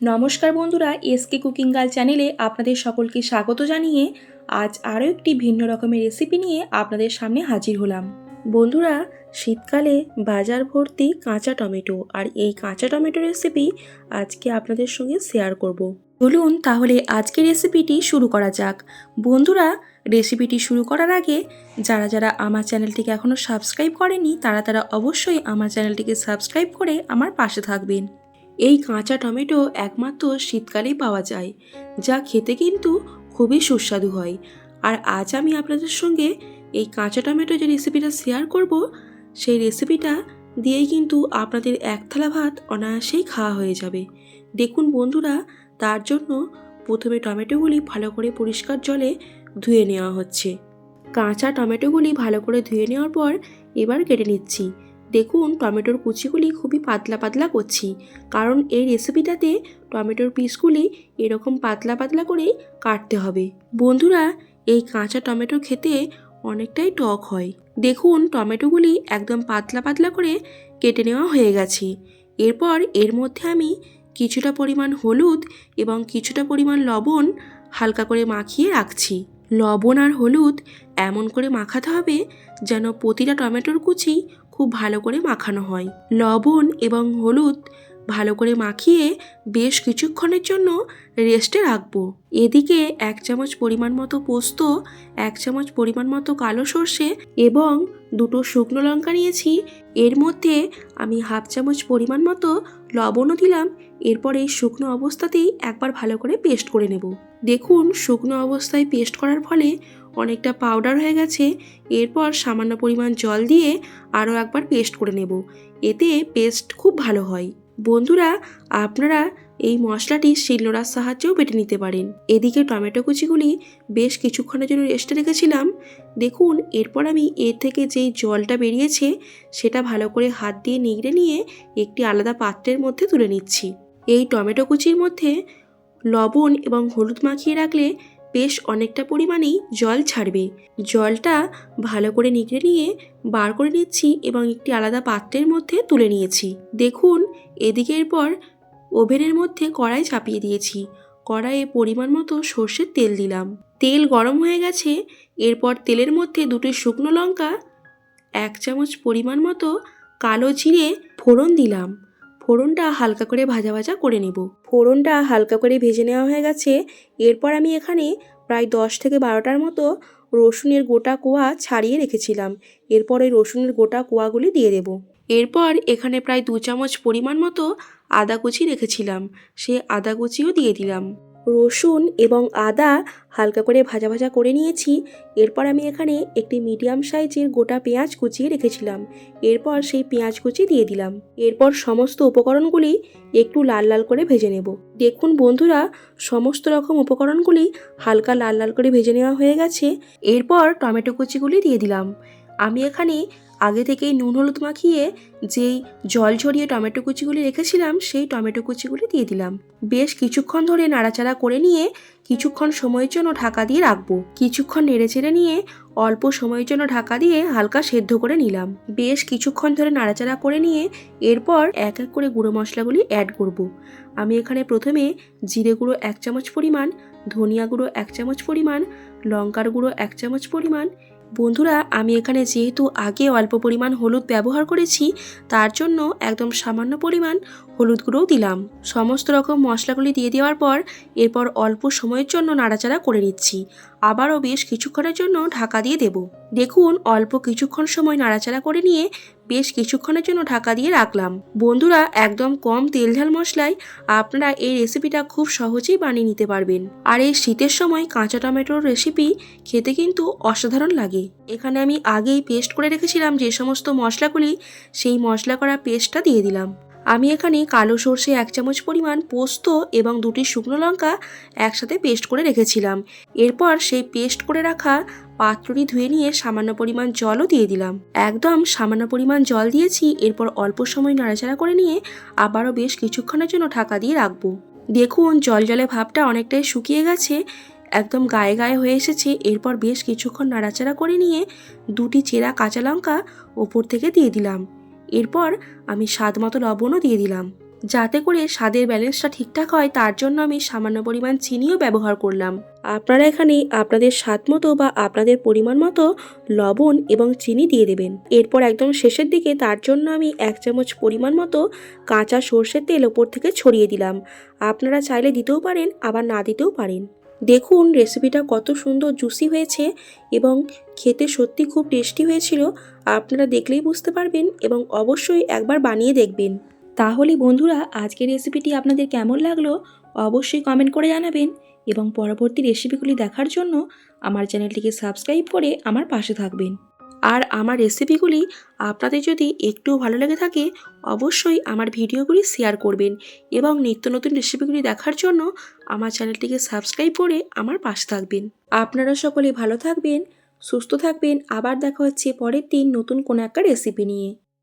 নমস্কার বন্ধুরা SK cooking girl চ্যানেলে আপনাদের সকলকে স্বাগত জানিয়ে আজ আরও একটি ভিন্ন রকমের রেসিপি নিয়ে আপনাদের সামনে হাজির হলাম। বন্ধুরা, শীতকালে বাজার ভর্তি কাঁচা টমেটো আর এই কাঁচা টমেটো রেসিপি আজকে আপনাদের সঙ্গে শেয়ার করব। চলুন তাহলে আজকের রেসিপিটি শুরু করা যাক। বন্ধুরা রেসিপিটি শুরু করার আগে যারা যারা আমার চ্যানেলটিকে এখনও সাবস্ক্রাইব করেনি, তারা তারা অবশ্যই আমার চ্যানেলটিকে সাবস্ক্রাইব করে আমার পাশে থাকবেন। এই কাঁচা টমেটো একমাত্র শীতকালেই পাওয়া যায়, যা খেতে কিন্তু খুবই সুস্বাদু হয়। আর আজ আমি আপনাদের সঙ্গে এই কাঁচা টমেটো যে রেসিপিটা শেয়ার করব, সেই রেসিপিটা দিয়েই কিন্তু আপনাদের এক থালা ভাত অনায়াসেই খাওয়া হয়ে যাবে। দেখুন বন্ধুরা, তার জন্য প্রথমে টমেটোগুলি ভালো করে পরিষ্কার জলে ধুয়ে নেওয়া হচ্ছে। কাঁচা টমেটোগুলি ভালো করে ধুয়ে নেওয়ার পর এবার কেটে নিচ্ছি। দেখুন, টমেটোর কুচিগুলি খুবই পাতলা পাতলা করছি। কারণ এই রেসিপিটাতে টমেটোর পিসগুলি এরকম পাতলা পাতলা করেই কাটতে হবে। বন্ধুরা, এই কাঁচা টমেটো খেতে অনেকটাই টক হয়। দেখুন, টমেটোগুলি একদম পাতলা পাতলা করে কেটে নেওয়া হয়ে গেছে। এরপর এর মধ্যে আমি কিছুটা পরিমাণ হলুদ এবং কিছুটা পরিমাণ লবণ হালকা করে মাখিয়ে রাখছি। লবণ আর হলুদ এমন করে মাখাতে হবে যেন প্রতিটা টমেটোর কুচি খুব ভালো করে মাখানো হয়। লবণ এবং হলুদ ভালো করে মাখিয়ে বেশ কিছুক্ষণের জন্য রেস্টে রাখব। এদিকে এক চামচ পরিমাণ মতো পোস্ত, এক চামচ পরিমাণ মতো কালো সর্ষে এবং দুটো শুকনো লঙ্কা নিয়েছি। এর মধ্যে আমি হাফ চামচ পরিমাণ মতো লবণও দিলাম। এরপরে এই শুকনো অবস্থাতেই একবার ভালো করে পেস্ট করে নেব। দেখুন, শুকনো অবস্থায় পেস্ট করার ফলে অনেকটা পাউডার হয়ে গেছে। এরপর সামান্য পরিমাণ জল দিয়ে আরও একবার পেস্ট করে নেব। এতে পেস্ট খুব ভালো হয়। বন্ধুরা, আপনারা এই মশলাটি শিলনোড়ার সাহায্যেও বেটে নিতে পারেন। এদিকে টমেটো কুচিগুলি বেশ কিছুক্ষণের জন্য রেস্টে রেখেছিলাম। দেখুন, এরপর আমি এর থেকে যেই জলটা বেরিয়েছে, সেটা ভালো করে হাত দিয়ে নিগড়ে নিয়ে একটি আলাদা পাত্রের মধ্যে তুলে নিচ্ছি। এই টমেটো কুচির মধ্যে লবণ এবং হলুদ মাখিয়ে রাখলে বেশ অনেকটা পরিমাণেই জল ছাড়বে। জলটা ভালো করে নিগড়ে নিয়ে বার করে নিচ্ছি এবং একটি আলাদা পাত্রের মধ্যে তুলে নিয়েছি। দেখুন এদিকে এরপর ওভেনের মধ্যে কড়াই চাপিয়ে দিয়েছি। কড়াইয়ে পরিমাণ মতো সর্ষের তেল দিলাম। তেল গরম হয়ে গেছে, এরপর তেলের মধ্যে দুটো শুকনো লঙ্কা, এক চামচ পরিমাণ মতো কালো জিরে ফোড়ন দিলাম। ফোড়নটা হালকা করে ভাজা ভাজা করে নেব। ফোড়নটা হালকা করে ভেজে নেওয়া হয়ে গেছে। এরপর আমি এখানে প্রায় দশ থেকে বারোটার মতো রসুনের গোটা কোয়া ছাড়িয়ে রেখেছিলাম। এরপর ওই রসুনের গোটা কোয়াগুলি দিয়ে দেব। এরপর এখানে প্রায় দু চামচ পরিমাণ মতো আদা কুচি রেখেছিলাম। সে আদা কুচিও দিয়ে দিলাম। রসুন এবং আদা হালকা করে ভাজা ভাজা করে নিয়েছি। এরপর আমি এখানে একটি মিডিয়াম সাইজের গোটা পেঁয়াজ কুচিয়ে রেখেছিলাম। এরপর সেই পেঁয়াজ কুচি দিয়ে দিলাম। এরপর সমস্ত উপকরণগুলি একটু লাল লাল করে ভেজে নেব। দেখুন বন্ধুরা, সমস্ত রকম উপকরণগুলি হালকা লাল লাল করে ভেজে নেওয়া হয়ে গেছে। এরপর টমেটো কুচিগুলি দিয়ে দিলাম। আমি এখানে আগে থেকেই নুন, হলুদ মাখিয়ে যেই জল ঝরিয়ে টমেটো কুচিগুলি রেখেছিলাম, সেই টমেটো কুচিগুলি দিয়ে দিলাম। বেশ কিছুক্ষণ ধরে নাড়াচাড়া করে নিয়ে কিছুক্ষণ সময়ের জন্য ঢাকা দিয়ে রাখব। কিছুক্ষণ নেড়ে চেড়ে নিয়ে অল্প সময়ের জন্য ঢাকা দিয়ে হালকা সেদ্ধ করে নিলাম। বেশ কিছুক্ষণ ধরে নাড়াচাড়া করে নিয়ে এরপর এক এক করে গুঁড়ো মশলাগুলি অ্যাড করব। আমি এখানে প্রথমে জিরে গুঁড়ো এক চামচ পরিমাণ, ধনিয়া গুঁড়ো এক চামচ পরিমাণ, লঙ্কার গুঁড়ো এক চামচ পরিমাণ বন্ধুরা, আমি এখানে যেহেতু আগে অল্প পরিমাণ হলুদ ব্যবহার করেছি, তার জন্য একদম সামান্য পরিমাণ হলুদ গুঁড়োও দিলাম। সমস্ত রকম মশলাগুলি দিয়ে দেওয়ার পর এরপর অল্প সময়ের জন্য নাড়াচাড়া করে নিচ্ছি। আবারও বেশ কিছুক্ষণের জন্য ঢাকা দিয়ে দেব। দেখুন, অল্প কিছুক্ষণ সময় নাড়াচাড়া করে নিয়ে বেশ কিছুক্ষণের জন্য ঢাকা দিয়ে রাখলাম। বন্ধুরা, একদম কম তেল ঝাল মশলায় আপনারা এই রেসিপিটা খুব সহজেই বানিয়ে নিতে পারবেন। আর এই শীতের সময় কাঁচা টমেটোর রেসিপি খেতে কিন্তু অসাধারণ লাগে। এখানে আমি আগেই পেস্ট করে রেখেছিলাম যে সমস্ত মশলাগুলি, সেই মশলা করা পেস্টটা দিয়ে দিলাম। আমি এখানে কালো সর্ষে এক চামচ পরিমাণ পোস্ত এবং দুটি শুকনো লঙ্কা একসাথে পেস্ট করে রেখেছিলাম। এরপর সেই পেস্ট করে রাখা পাত্রটি ধুয়ে নিয়ে সামান্য পরিমাণ জলও দিয়ে দিলাম। একদম সামান্য পরিমাণ জল দিয়েছি, এরপর অল্প সময় নাড়াচাড়া করে নিয়ে আবারও বেশ কিছুক্ষণের জন্য ঢাকা দিয়ে রাখব। দেখুন, জল জলে ভাবটা অনেকটাই শুকিয়ে গেছে, একদম গায়ে গায়ে হয়ে এসেছে। এরপর বেশ কিছুক্ষণ নাড়াচাড়া করে নিয়ে দুটি চেরা কাঁচা লঙ্কা ওপর থেকে দিয়ে দিলাম। এরপর আমি স্বাদ মতো লবণও দিয়ে দিলাম। যাতে করে স্বাদের ব্যালেন্সটা ঠিকঠাক হয়, তার জন্য আমি সামান্য পরিমাণ চিনিও ব্যবহার করলাম। আপনারা এখানে আপনাদের স্বাদ মতো বা আপনাদের পরিমাণ মতো লবণ এবং চিনি দিয়ে দেবেন। এরপর একদম শেষের দিকে তার জন্য আমি এক চামচ পরিমাণ মতো কাঁচা সর্ষের তেল ওপর থেকে ছড়িয়ে দিলাম। আপনারা চাইলে দিতেও পারেন, আবার না দিতেও পারেন। দেখুন, রেসিপিটা কত সুন্দর জুসি হয়েছে এবং খেতে সত্যি খুব টেস্টি হয়েছিল। আপনারা দেখলেই বুঝতে পারবেন এবং অবশ্যই একবার বানিয়ে দেখবেন। তাহলে বন্ধুরা, আজকের রেসিপিটি আপনাদের কেমন লাগল অবশ্যই কমেন্ট করে জানাবেন এবং পরবর্তী রেসিপিগুলি দেখার জন্য আমার চ্যানেলটিকে সাবস্ক্রাইব করে আমার পাশে থাকবেন। আর আমার রেসিপিগুলি আপনাদের যদি একটুও ভালো লেগে থাকে, অবশ্যই আমার ভিডিওগুলি শেয়ার করবেন এবং নিত্য নতুন রেসিপিগুলি দেখার জন্য আমার চ্যানেলটিকে সাবস্ক্রাইব করে আমার পাশে থাকবেন। আপনারা সকলে ভালো থাকবেন, সুস্থ থাকবেন। আবার দেখা হচ্ছে পরের দিন নতুন কোনো একটা রেসিপি নিয়ে।